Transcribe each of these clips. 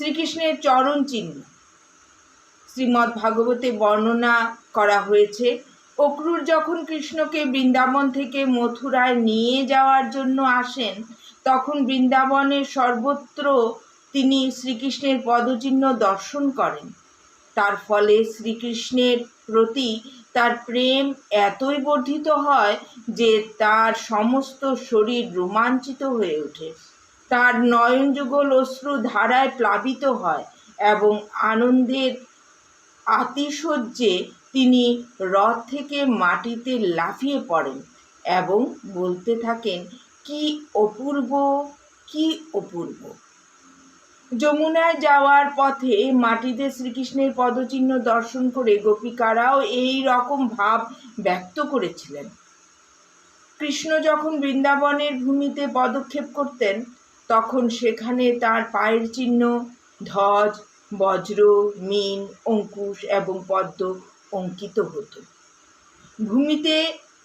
শ্রীকৃষ্ণের চরণ চিহ্ন। শ্রীমদ্ ভাগবতে বর্ণনা করা হয়েছে, অক্রুর যখন কৃষ্ণকে বৃন্দাবন থেকে মথুরায় নিয়ে যাওয়ার জন্য আসেন, তখন বৃন্দাবনের সর্বত্র তিনি শ্রীকৃষ্ণের পদচিহ্ন দর্শন করেন। তার ফলে শ্রীকৃষ্ণের প্রতি তার প্রেম এতই বর্ধিত হয় যে তার সমস্ত শরীর রোমাঞ্চিত হয়ে ওঠে। তার নয়নযুগল অশ্রু ধারায় প্লাবিত হয় এবং আনন্দের আতিশয্যে তিনি রথ থেকে মাটিতে লাফিয়ে পড়েন এবং বলতে থাকেন, কি অপূর্ব কি অপূর্ব। যমুনায় যাওয়ার পথে মাটিতে শ্রীকৃষ্ণের পদচিহ্ন দর্শন করে গোপিকারাও এই রকম ভাব ব্যক্ত করেছিলেন। কৃষ্ণ যখন বৃন্দাবনের ভূমিতে পদক্ষেপ করতেন তখন সেখানে তার পায়ের চিহ্ন, ধ্বজ, বজ্র, মিন, অঙ্কুশ এবং পদ্ম অঙ্কিত হতো। ভূমিতে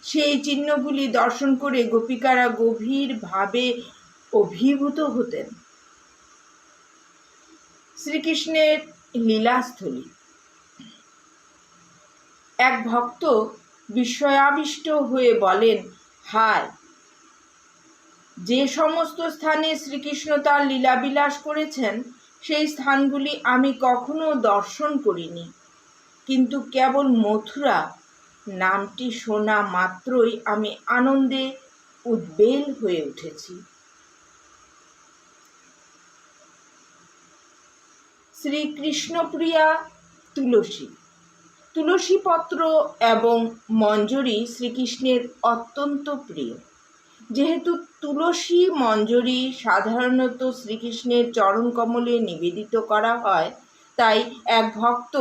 সেই চিহ্নগুলি দর্শন করে গোপিকারা গভীরভাবে অভিভূত হতেন। শ্রীকৃষ্ণের লীলাস্থলী। এক ভক্ত বিস্ময়াবিষ্ট হয়ে বলেন, হায় যে সমস্ত স্থানে শ্রীকৃষ্ণ তার লীলাবিলাস করেছেন, সেই স্থানগুলি আমি কখনো দর্শন করিনি। কিন্তু কেবল মথুরা, নামটি শোনা মাত্রই আমি আনন্দে উদ্বেল হয়ে উঠেছি। শ্রীকৃষ্ণপ্রিয়া তুলসী। তুলসী পত্র এবং মঞ্জরি শ্রীকৃষ্ণের অত্যন্ত প্রিয়। যেহেতু তুলসী মঞ্জরি সাধারণত শ্রীকৃষ্ণের চরণ কমলে নিবেদিত করা হয়, তাই এক ভক্ত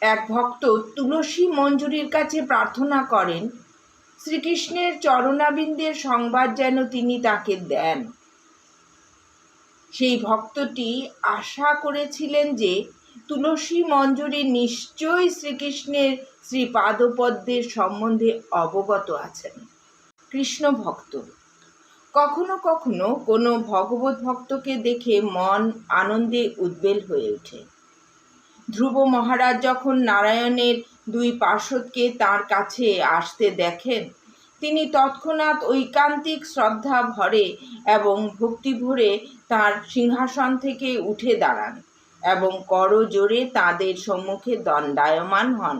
এক ভক্ত তুলসী মঞ্জুরির কাছে প্রার্থনা করেন, শ্রীকৃষ্ণের চরণাবিন্দের সংবাদ যেন তিনি তাকে দেন। সেই ভক্তটি আশা করেছিলেন যে তুলসী মঞ্জুরি নিশ্চয়ই শ্রীকৃষ্ণের শ্রীপাদপদ্মের সম্বন্ধে অবগত আছেন। কৃষ্ণ ভক্ত। কখনো কখনো কোনো ভগবত ভক্তকে দেখে মন আনন্দে উদ্বেল হয়ে ওঠে। ধ্রুব মহারাজ যখন নারায়ণের দুই পার্শ্বদকে তার কাছে আসতে দেখেন, তিনি তৎক্ষণাৎ ঐকান্তিক শ্রদ্ধা ভরে এবং ভক্তি ভরে তার সিংহাসন থেকে উঠে দাঁড়ান। এবং করজোরে তাদের সম্মুখে দণ্ডায়মান হন।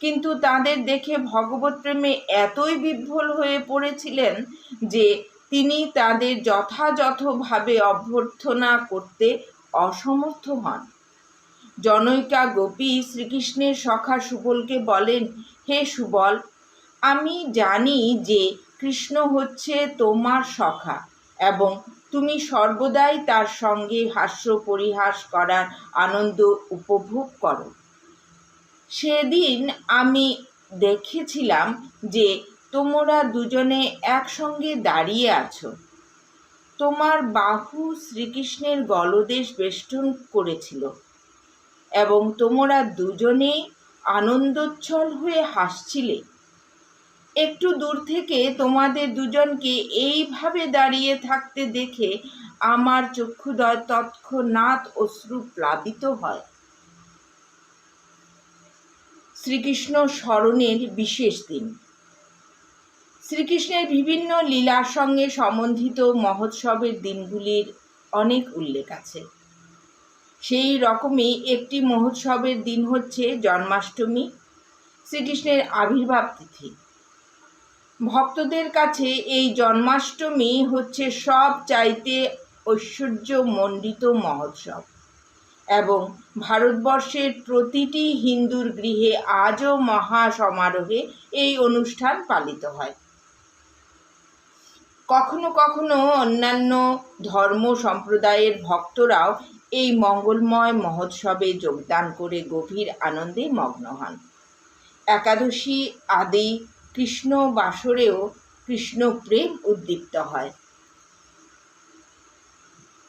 কিন্তু তাদের দেখে ভগবত প্রেমে এতই বিভ্বল হয়ে পড়েছিলেন যে তিনি তাদের যথাযথভাবে অভ্যর্থনা করতে অসমর্থ হন। জনৈকা গোপী শ্রীকৃষ্ণের সখা সুবলকে বলেন, হে সুবল, আমি জানি যে কৃষ্ণ হচ্ছে তোমার সখা এবং তুমি সর্বদাই তার সঙ্গে হাস্য পরিহাস করার আনন্দ উপভোগ করো। সেদিন আমি দেখেছিলাম যে তোমরা দুজনে একসঙ্গে দাঁড়িয়ে আছো। তোমার বাহু শ্রীকৃষ্ণের গলদেশ বেষ্টন করেছিল এবং তোমরা দুজনেই আনন্দোচ্ছল হয়ে হাসছিলে। একটু দূর থেকে তোমাদের দুজনকে এইভাবে দাঁড়িয়ে থাকতে দেখে আমার চক্ষুদয় তৎক্ষণাৎ অশ্রু প্লাবিত হয়। শ্রীকৃষ্ণ স্মরণের বিশেষ দিন। শ্রীকৃষ্ণের বিভিন্ন লীলার সঙ্গে সম্বন্ধিত মহোৎসবের দিনগুলির অনেক উল্লেখ আছে। সেই রকমই একটি মহোৎসবের দিন হচ্ছে জন্মাষ্টমী, শ্রীকৃষ্ণের আবির্ভাব তিথি। ভক্তদের কাছে এই জন্মাষ্টমী হচ্ছে সব চাইতে ঐশ্বর্যমণ্ডিত মহোৎসব। এবং ভারতবর্ষের প্রতিটি হিন্দুর গৃহে আজও মহা সমারোহে এই অনুষ্ঠান পালিত হয়। কখনো কখনো অন্যান্য ধর্ম সম্প্রদায়ের ভক্তরাও এই মঙ্গলময় মহোৎসবে যোগদান করে গভীর আনন্দে মগ্ন হন। একাদশী আদি কৃষ্ণ বাসরেও কৃষ্ণ প্রেম উদ্দীপ্ত হয়।